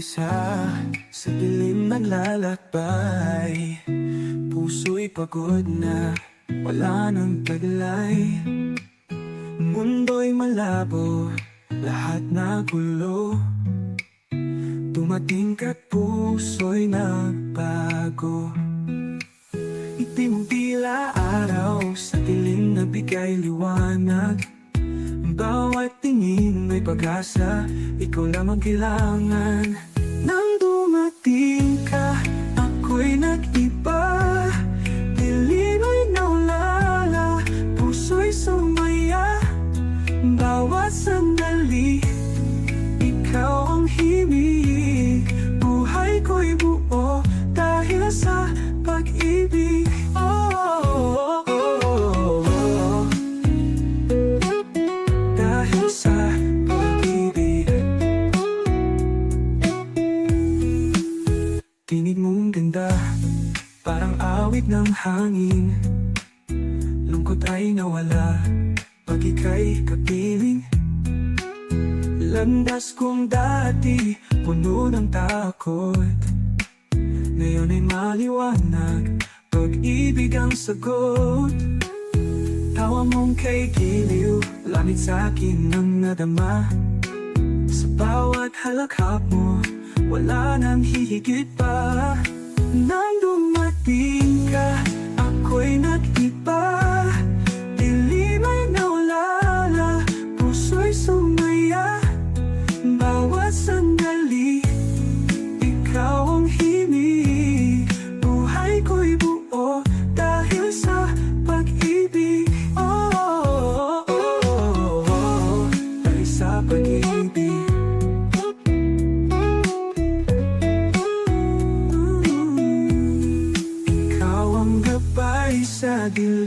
nag-iisa Sa dilim naglalakbay Puso'y pagod na Wala nang taglay. Mundo'y malabo Lahat na gulo. Dumating ka't puso'y nagbago. Itim tila araw Sa dilim na bigay liwanag. Bawat tingin may pag-asa Ikaw lamang kailangan ng hangin. Lungkot ay nawala Pag ika'y kapiling. Landas kong dati Puno ng takot. Ngayon ay maliwanag Pag-ibig ang sagot. Tawa mong kay giliw Langit sa akin ang nadama. Sa bawat halakhap mo Wala nang hihigit pa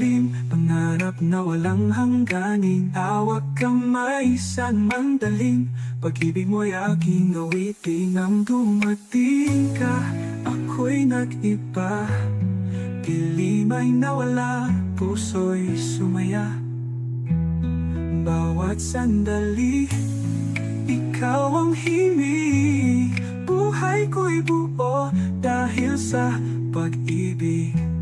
dilim Pangarap na walang hangganin. Hawak kamay saan man dalim Pag-ibig mo'y aking awitin Nang dumating ka Ako'y nag-iba. Dilim ay nawala Puso'y sumaya. Bawat sandali Ikaw ang himig Buhay ko'y buo Dahil sa pag-ibig